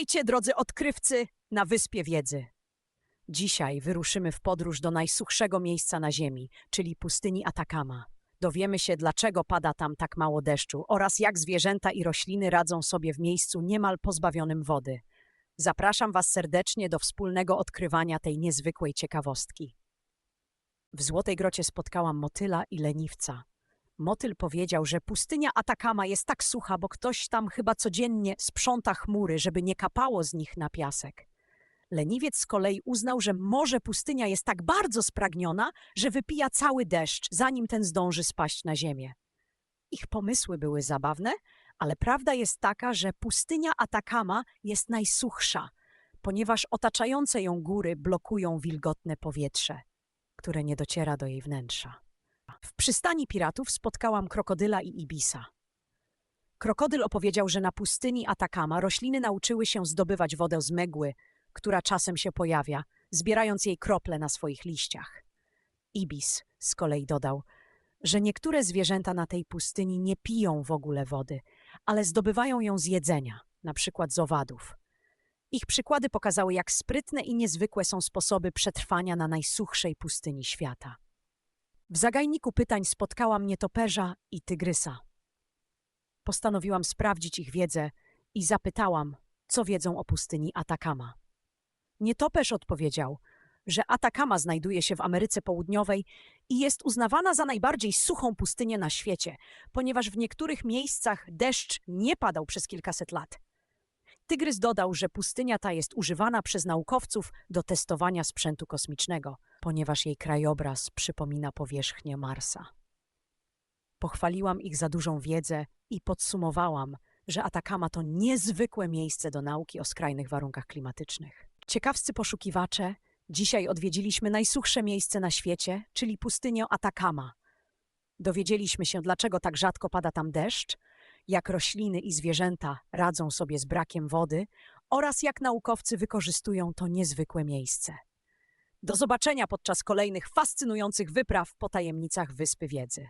Witajcie, drodzy odkrywcy, na Wyspie Wiedzy. Dzisiaj wyruszymy w podróż do najsuchszego miejsca na Ziemi, czyli pustyni Atakama. Dowiemy się, dlaczego pada tam tak mało deszczu oraz jak zwierzęta i rośliny radzą sobie w miejscu niemal pozbawionym wody. Zapraszam Was serdecznie do wspólnego odkrywania tej niezwykłej ciekawostki. W Złotej Grocie spotkałam motyla i leniwca. Motyl powiedział, że pustynia Atakama jest tak sucha, bo ktoś tam chyba codziennie sprząta chmury, żeby nie kapało z nich na piasek. Leniwiec z kolei uznał, że może pustynia jest tak bardzo spragniona, że wypija cały deszcz, zanim ten zdąży spaść na ziemię. Ich pomysły były zabawne, ale prawda jest taka, że pustynia Atakama jest najsuchsza, ponieważ otaczające ją góry blokują wilgotne powietrze, które nie dociera do jej wnętrza. W przystani piratów spotkałam krokodyla i ibisa. Krokodyl opowiedział, że na pustyni Atakama rośliny nauczyły się zdobywać wodę z megły, która czasem się pojawia, zbierając jej krople na swoich liściach. Ibis z kolei dodał, że niektóre zwierzęta na tej pustyni nie piją w ogóle wody, ale zdobywają ją z jedzenia, na przykład z owadów. Ich przykłady pokazały, jak sprytne i niezwykłe są sposoby przetrwania na najsuchszej pustyni świata. W zagajniku pytań spotkałam nietoperza i tygrysa. Postanowiłam sprawdzić ich wiedzę i zapytałam, co wiedzą o pustyni Atakama. Nietoperz odpowiedział, że Atakama znajduje się w Ameryce Południowej i jest uznawana za najbardziej suchą pustynię na świecie, ponieważ w niektórych miejscach deszcz nie padał przez kilkaset lat. Tygrys dodał, że pustynia ta jest używana przez naukowców do testowania sprzętu kosmicznego, ponieważ jej krajobraz przypomina powierzchnię Marsa. Pochwaliłam ich za dużą wiedzę i podsumowałam, że Atakama to niezwykłe miejsce do nauki o skrajnych warunkach klimatycznych. Ciekawscy poszukiwacze, dzisiaj odwiedziliśmy najsuchsze miejsce na świecie, czyli pustynię Atakama. Dowiedzieliśmy się, dlaczego tak rzadko pada tam deszcz, jak rośliny i zwierzęta radzą sobie z brakiem wody oraz jak naukowcy wykorzystują to niezwykłe miejsce. Do zobaczenia podczas kolejnych fascynujących wypraw po tajemnicach Wyspy Wiedzy.